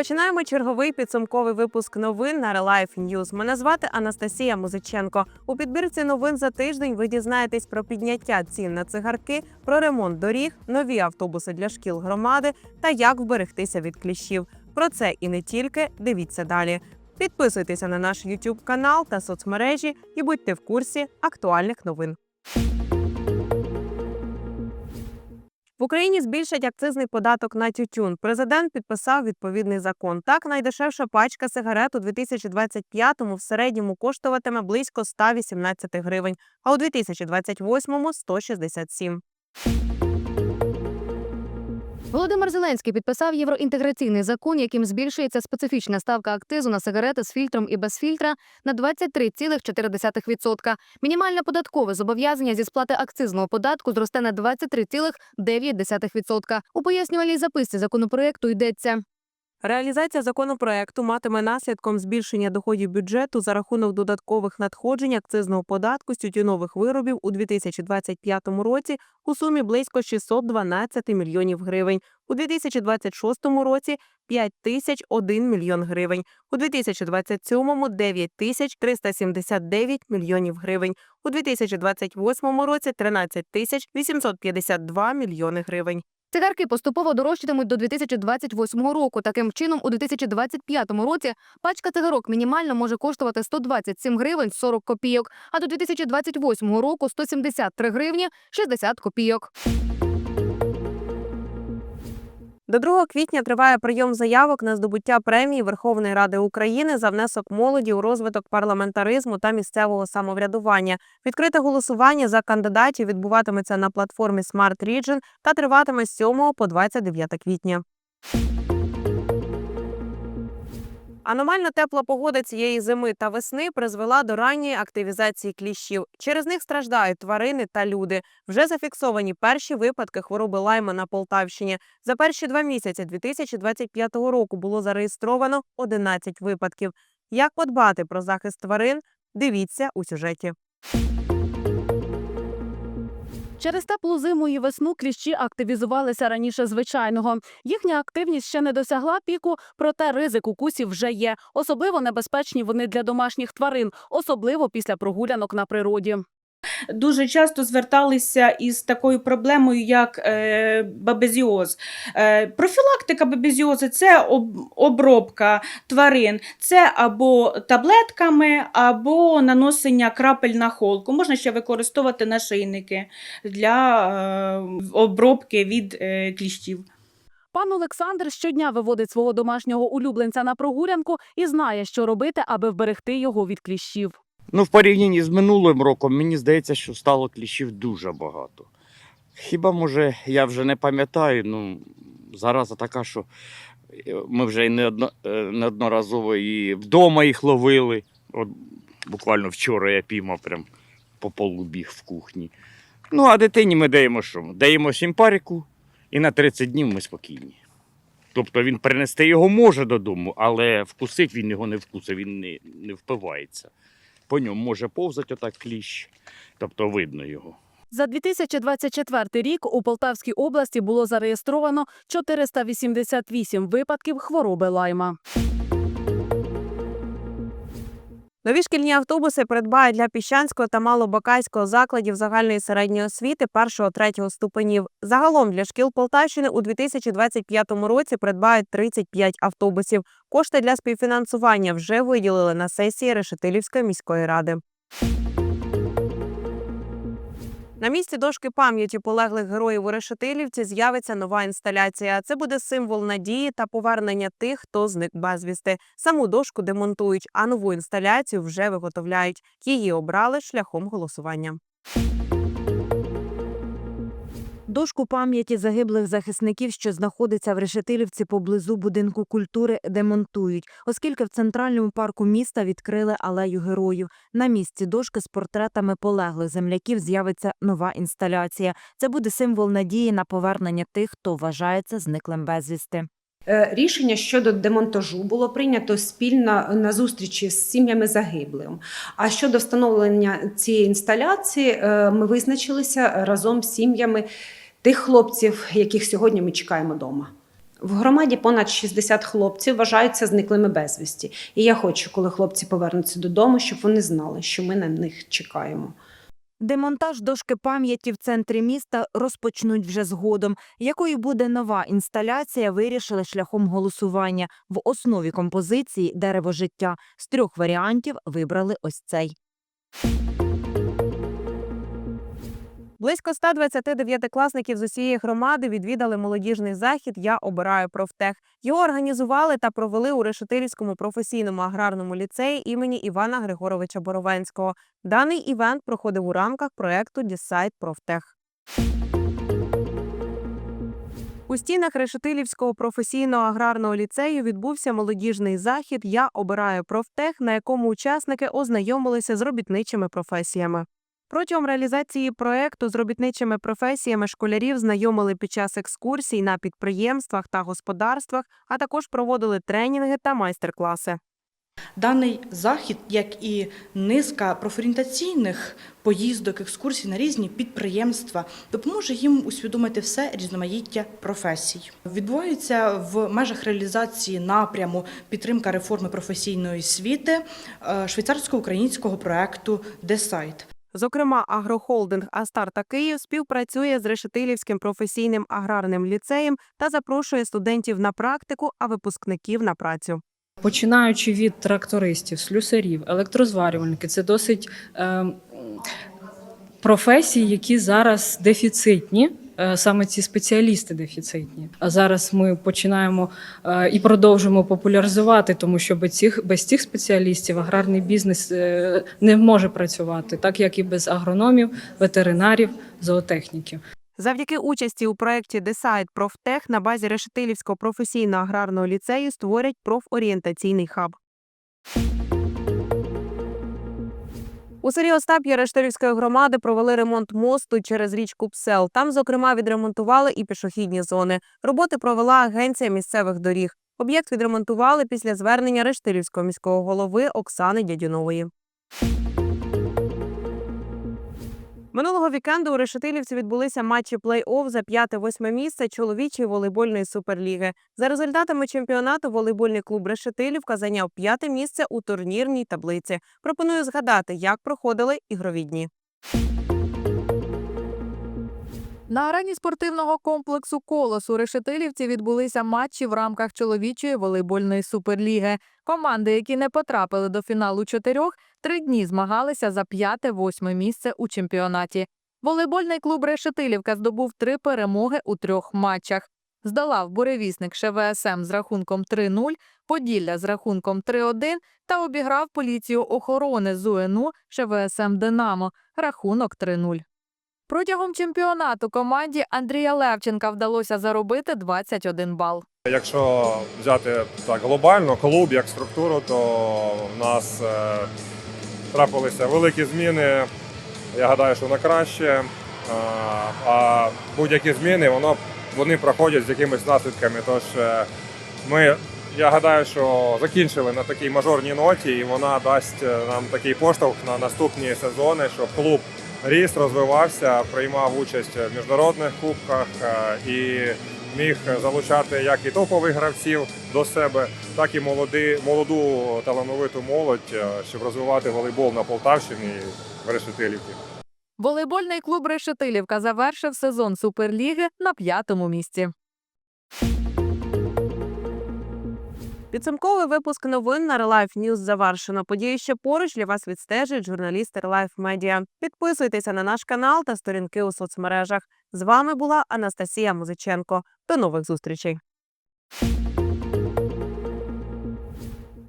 Розпочинаємо черговий підсумковий випуск новин на Relife News. Мене звати Анастасія Музиченко. У підбірці новин за тиждень ви дізнаєтесь про підняття цін на цигарки, про ремонт доріг, нові автобуси для шкіл громади та як вберегтися від кліщів. Про це і не тільки дивіться далі. Підписуйтеся на наш YouTube канал та соцмережі і будьте в курсі актуальних новин. В Україні збільшать акцизний податок на тютюн. Президент підписав відповідний закон. Так, найдешевша пачка сигарет у 2025-му в середньому коштуватиме близько 118 гривень, а у 2028-му – 167. Володимир Зеленський підписав євроінтеграційний закон, яким збільшується специфічна ставка акцизу на сигарети з фільтром і без фільтра на 23,4%. Мінімальне податкове зобов'язання зі сплати акцизного податку зросте на 23,9%. У пояснювальній записці законопроекту йдеться. Реалізація законопроекту матиме наслідком збільшення доходів бюджету за рахунок додаткових надходжень акцизного податку з тютюнових виробів у 2025 році у сумі близько 612 мільйонів гривень, у 2026 році 5 тисяч 1 мільйон гривень, у 2027 – 9 тисяч 379 мільйонів гривень, у 2028 році 13 тисяч 852 мільйони гривень. Цигарки поступово дорожчатимуть до 2028 року. Таким чином, у 2025 році пачка цигарок мінімально може коштувати 127 гривень 40 копійок, а до 2028 року 173 гривні 60 копійок. До 2 квітня триває прийом заявок на здобуття премії Верховної Ради України за внесок молоді у розвиток парламентаризму та місцевого самоврядування. Відкрите голосування за кандидатів відбуватиметься на платформі Smart Region та триватиме з 7 по 29 квітня. Аномально тепла погода цієї зими та весни призвела до ранньої активізації кліщів. Через них страждають тварини та люди. Вже зафіксовані перші випадки хвороби лайма на Полтавщині. За перші два місяці 2025 року було зареєстровано 11 випадків. Як подбати про захист тварин? Дивіться у сюжеті. Через теплу зиму і весну кліщі активізувалися раніше звичайного. Їхня активність ще не досягла піку, проте ризик укусів вже є. Особливо небезпечні вони для домашніх тварин, особливо після прогулянок на природі. Дуже часто зверталися із такою проблемою, як е, бабезіоз. Е, профілактика бабезіозу це об, обробка тварин, це або таблетками, або наносення крапель на холку. Можна ще використовувати нашийники для е, обробки від кліщів. Пан Олександр щодня виводить свого домашнього улюбленця на прогулянку і знає, що робити, аби вберегти його від кліщів. Ну, в порівнянні з минулим роком, мені здається, що стало кліщів дуже багато. Хіба, може, я вже не пам'ятаю, ну, зараза така, що е, ми вже е, неодноразово і вдома їх ловили. От буквально вчора я піймав прям по полу біг в кухні. Ну, а дитині ми даємо що? Даємо сімпаріку, і на 30 днів ми спокійні. Тобто він принести його може додому, але вкусить він його не вкусить, він не, не впивається по ньому може повзати отак кліщ, тобто видно його. За 2024 рік у Полтавській області було зареєстровано 488 випадків хвороби лайма. Нові шкільні автобуси придбають для Піщанського та Малобакайського закладів загальної середньої освіти 1-3 ступенів. Загалом для шкіл Полтавщини у 2025 році придбають 35 автобусів. Кошти для співфінансування вже виділили на сесії Решетилівської міської ради. На місці дошки пам'яті полеглих героїв у Решетилівці з'явиться нова інсталяція. Це буде символ надії та повернення тих, хто зник безвісти. Саму дошку демонтують, а нову інсталяцію вже виготовляють. Її обрали шляхом голосування. Дошку пам'яті загиблих захисників, що знаходиться в Решетилівці поблизу будинку культури, демонтують, оскільки в центральному парку міста відкрили алею героїв. На місці дошки з портретами полеглих земляків з'явиться нова інсталяція. Це буде символ надії на повернення тих, хто вважається зниклим безвісти. Е, Рішення щодо демонтажу було прийнято спільно на зустрічі з сім'ями загиблих. А щодо встановлення цієї інсталяції, е, ми визначилися разом з сім'ями тих хлопців, яких сьогодні ми чекаємо вдома. В громаді понад 60 хлопців вважаються зниклими безвісті. І я хочу, коли хлопці повернуться додому, щоб вони знали, що ми на них чекаємо. Демонтаж дошки пам'яті в центрі міста розпочнуть вже згодом. Якою буде нова інсталяція, вирішили шляхом голосування. В основі композиції дерево життя. З трьох варіантів вибрали ось цей. Близько 129 класників з усієї громади відвідали молодіжний захід Я обираю профтех. Його організували та провели у Решетилівському професійному аграрному ліцеї імені Івана Григоровича Боровенського. Даний івент проходив у рамках проекту Дісайт Профтех. У стінах Решетилівського професійного аграрного ліцею відбувся молодіжний захід Я обираю профтех, на якому учасники ознайомилися з робітничими професіями. Протягом реалізації проекту з робітничими професіями школярів знайомили під час екскурсій на підприємствах та господарствах, а також проводили тренінги та майстер-класи. Даний захід, як і низка профорієнтаційних поїздок, екскурсій на різні підприємства, допоможе їм усвідомити все різноманіття професій. Відбувається в межах реалізації напряму підтримка реформи професійної освіти е, швейцарсько-українського проекту «Десайт». Зокрема, агрохолдинг Астарта Київ співпрацює з Решетилівським професійним аграрним ліцеєм та запрошує студентів на практику, а випускників на працю. Починаючи від трактористів, слюсарів, електрозварювальники, це досить е, професії, які зараз дефіцитні. Е, Саме ці спеціалісти дефіцитні. А зараз ми починаємо е, і продовжуємо популяризувати, тому що без цих без цих спеціалістів аграрний бізнес е, не може працювати, так як і без агрономів, ветеринарів, зоотехніків. Завдяки участі у проєкті Десайт Профтех на базі Решетилівського професійно-аграрного ліцею створять профорієнтаційний хаб. У селі Остап Решетилівської громади провели ремонт мосту через річку Псел. Там, зокрема, відремонтували і пішохідні зони. Роботи провела агенція місцевих доріг. Об'єкт відремонтували після звернення Рештирівського міського голови Оксани Дядюнової. Минулого вікенду у Решетилівці відбулися матчі плей-офф за 5-8 місце чоловічої волейбольної суперліги. За результатами чемпіонату волейбольний клуб Решетилівка зайняв п'яте місце у турнірній таблиці. Пропоную згадати, як проходили ігрові дні. На арені спортивного комплексу Колос у Решетилівці відбулися матчі в рамках чоловічої волейбольної суперліги. Команди, які не потрапили до фіналу чотирьох, три дні змагалися за п'яте-восьме місце у чемпіонаті. Волейбольний клуб Решетилівка здобув три перемоги у трьох матчах. Здолав буревісник ШВСМ з рахунком 3-0, Поділля з рахунком 3-1 та обіграв поліцію охорони з УНУ ШВСМ Динамо рахунок 3-0. Протягом чемпіонату команді Андрія Левченка вдалося заробити 21 бал. Якщо взяти так глобально клуб як структуру, то в нас е, трапилися великі зміни. Я гадаю, що на краще. А будь-які зміни воно, вони проходять з якимись наслідками. Тож е, ми, я гадаю, що закінчили на такій мажорній ноті, і вона дасть е, нам такий поштовх на наступні сезони, щоб клуб ріс, розвивався, приймав участь в міжнародних кубках е, і міг залучати як і топових гравців до себе, так і молоди, молоду талановиту молодь, е, щоб розвивати волейбол на Полтавщині і в Решетилівці. Волейбольний клуб Решетилівка завершив сезон Суперліги на п'ятому місці. Підсумковий випуск новин на Релайф News завершено. Події ще поруч для вас відстежують журналісти Релайф Медіа. Підписуйтеся на наш канал та сторінки у соцмережах. З вами була Анастасія Музиченко. До нових зустрічей.